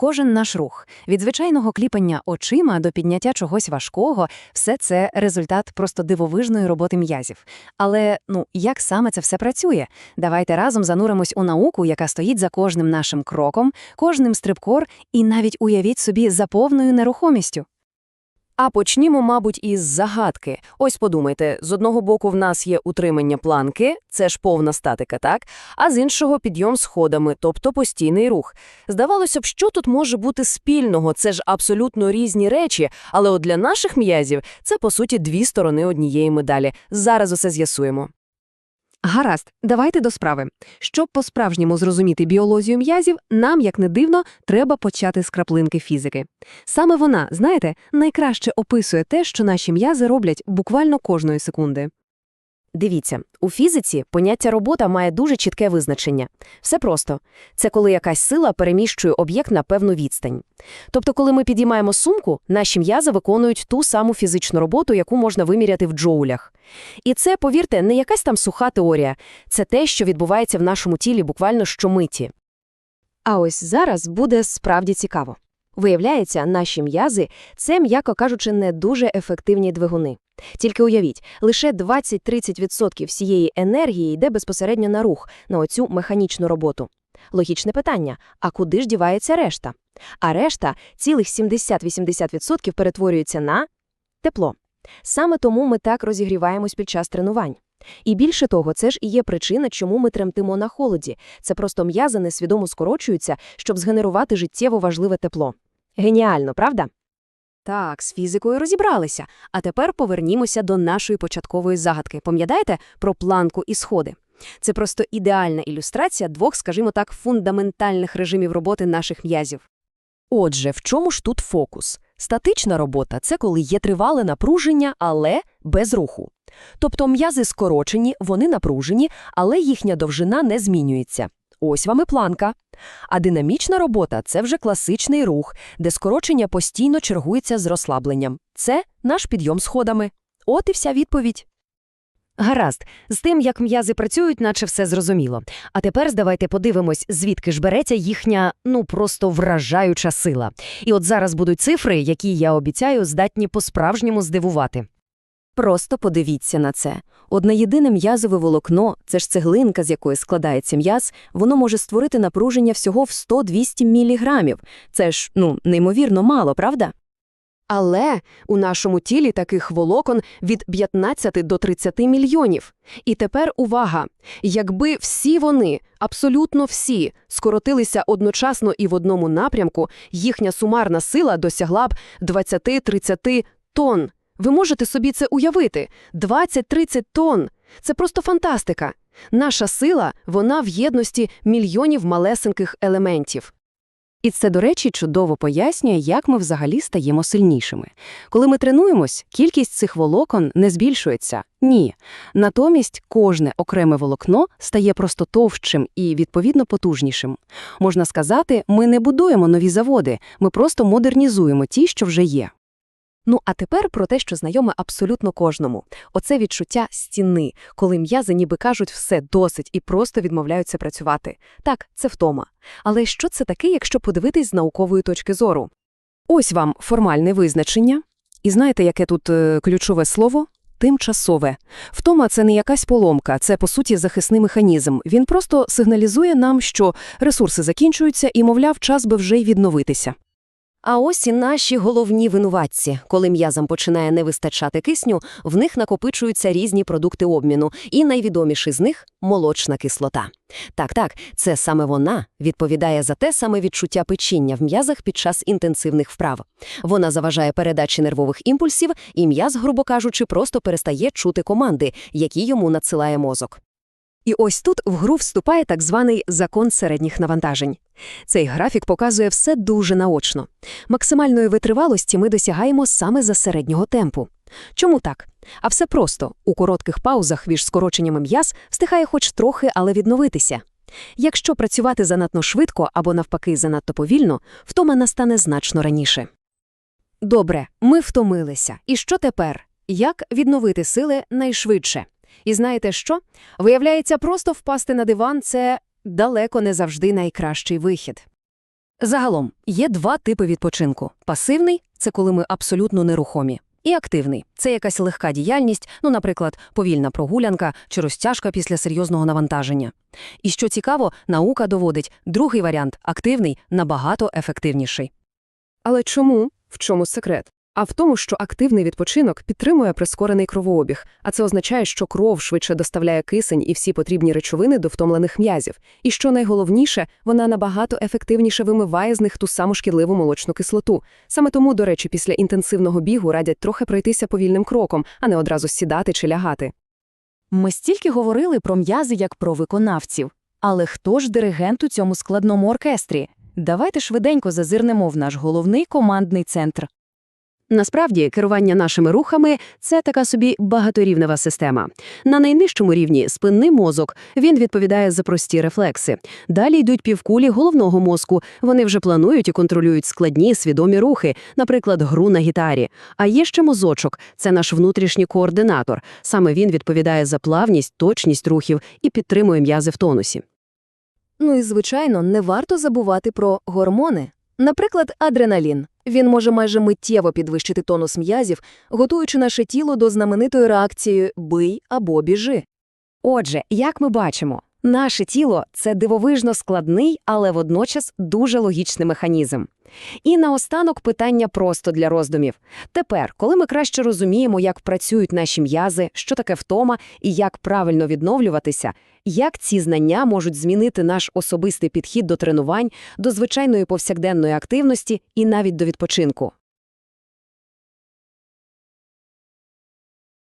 Кожен наш рух від звичайного кліпання очима до підняття чогось важкого все це результат просто дивовижної роботи м'язів. Але ну як саме це все працює? Давайте разом зануримось у науку, яка стоїть за кожним нашим кроком, кожним стрибкор, і навіть уявіть собі за повною нерухомістю. А почнімо, мабуть, із загадки. Ось подумайте, з одного боку в нас є утримання планки, це ж повна статика, так? А з іншого підйом сходами, тобто постійний рух. Здавалося б, що тут може бути спільного? Це ж абсолютно різні речі, але от для наших м'язів це, по суті, дві сторони однієї медалі. Зараз усе з'ясуємо. Гаразд, давайте до справи. Щоб по-справжньому зрозуміти біологію м'язів, нам, як не дивно, треба почати з краплинки фізики. Саме вона, знаєте, найкраще описує те, що наші м'язи роблять буквально кожної секунди. Дивіться, у фізиці поняття робота має дуже чітке визначення. Все просто. Це коли якась сила переміщує об'єкт на певну відстань. Тобто, коли ми підіймаємо сумку, наші м'язи виконують ту саму фізичну роботу, яку можна виміряти в джоулях. І це, повірте, не якась там суха теорія. Це те, що відбувається в нашому тілі буквально щомиті. А ось зараз буде справді цікаво. Виявляється, наші м'язи – це, м'яко кажучи, не дуже ефективні двигуни. Тільки уявіть, лише 20-30% всієї енергії йде безпосередньо на рух, на оцю механічну роботу. Логічне питання, а куди ж дівається решта? А решта, цілих 70-80% перетворюється на тепло. Саме тому ми так розігріваємось під час тренувань. І більше того, це ж і є причина, чому ми тремтимо на холоді. Це просто м'язи несвідомо скорочуються, щоб згенерувати життєво важливе тепло. Геніально, правда? Так, з фізикою розібралися. А тепер повернімося до нашої початкової загадки. Пам'ятаєте про планку і сходи? Це просто ідеальна ілюстрація двох, скажімо так, фундаментальних режимів роботи наших м'язів. Отже, в чому ж тут фокус? Статична робота – це коли є тривале напруження, але без руху. Тобто м'язи скорочені, вони напружені, але їхня довжина не змінюється. Ось вам і планка. А динамічна робота – це вже класичний рух, де скорочення постійно чергується з розслабленням. Це наш підйом сходами. От і вся відповідь. Гаразд, з тим, як м'язи працюють, наче все зрозуміло. А тепер давайте подивимось, звідки ж береться їхня, ну, просто вражаюча сила. І от зараз будуть цифри, які, я обіцяю, здатні по-справжньому здивувати. Просто подивіться на це. Одне єдине м'язове волокно, це ж цеглинка, з якої складається м'яз, воно може створити напруження всього в 100-200 міліграмів. Це ж, ну, неймовірно мало, правда? Але у нашому тілі таких волокон від 15 до 30 мільйонів. І тепер увага! Якби всі вони, абсолютно всі, скоротилися одночасно і в одному напрямку, їхня сумарна сила досягла б 20-30 тонн. Ви можете собі це уявити? 20-30 тонн. Це просто фантастика. Наша сила, вона в єдності мільйонів малесеньких елементів. І це, до речі, чудово пояснює, як ми взагалі стаємо сильнішими. Коли ми тренуємось, кількість цих волокон не збільшується. Ні. Натомість кожне окреме волокно стає просто товщим і, відповідно, потужнішим. Можна сказати, ми не будуємо нові заводи, ми просто модернізуємо ті, що вже є. Ну, а тепер про те, що знайоме абсолютно кожному. Оце відчуття стіни, коли м'язи ніби кажуть все досить і просто відмовляються працювати. Так, це втома. Але що це таке, якщо подивитись з наукової точки зору? Ось вам формальне визначення. І знаєте, яке тут е, ключове слово? Тимчасове. Втома – це не якась поломка, це, по суті, захисний механізм. Він просто сигналізує нам, що ресурси закінчуються і, мовляв, час би вже й відновитися. А ось і наші головні винуватці. Коли м'язам починає не вистачати кисню, в них накопичуються різні продукти обміну, і найвідоміший з них – молочна кислота. Так-так, це саме вона відповідає за те саме відчуття печіння в м'язах під час інтенсивних вправ. Вона заважає передачі нервових імпульсів, і м'яз, грубо кажучи, просто перестає чути команди, які йому надсилає мозок. І ось тут в гру вступає так званий закон середніх навантажень. Цей графік показує все дуже наочно. Максимальної витривалості ми досягаємо саме за середнього темпу. Чому так? А все просто. У коротких паузах між скороченнями м'яз встигає хоч трохи, але відновитися. Якщо працювати занадто швидко або навпаки занадто повільно, втома настане значно раніше. Добре, ми втомилися. І що тепер? Як відновити сили найшвидше? І знаєте що? Виявляється, просто впасти на диван – це далеко не завжди найкращий вихід. Загалом, є два типи відпочинку. Пасивний – це коли ми абсолютно нерухомі. І активний – це якась легка діяльність, ну, наприклад, повільна прогулянка чи розтяжка після серйозного навантаження. І що цікаво, наука доводить, другий варіант – активний, набагато ефективніший. Але чому? В чому секрет? А в тому, що активний відпочинок підтримує прискорений кровообіг, а це означає, що кров швидше доставляє кисень і всі потрібні речовини до втомлених м'язів. І що найголовніше, вона набагато ефективніше вимиває з них ту саму шкідливу молочну кислоту. Саме тому, до речі, після інтенсивного бігу радять трохи пройтися повільним кроком, а не одразу сідати чи лягати. Ми стільки говорили про м'язи як про виконавців. Але хто ж диригент у цьому складному оркестрі? Давайте швиденько зазирнемо в наш головний командний центр. Насправді, керування нашими рухами – це така собі багаторівнева система. На найнижчому рівні – спинний мозок. Він відповідає за прості рефлекси. Далі йдуть півкулі головного мозку. Вони вже планують і контролюють складні, свідомі рухи, наприклад, гру на гітарі. А є ще мозочок – це наш внутрішній координатор. Саме він відповідає за плавність, точність рухів і підтримує м'язи в тонусі. Ну і, звичайно, не варто забувати про гормони. Наприклад, адреналін. Він може майже миттєво підвищити тонус м'язів, готуючи наше тіло до знаменитої реакції «бий або біжи». Отже, як ми бачимо, наше тіло – це дивовижно складний, але водночас дуже логічний механізм. І наостанок питання просто для роздумів. Тепер, коли ми краще розуміємо, як працюють наші м'язи, що таке втома і як правильно відновлюватися, як ці знання можуть змінити наш особистий підхід до тренувань, до звичайної повсякденної активності і навіть до відпочинку.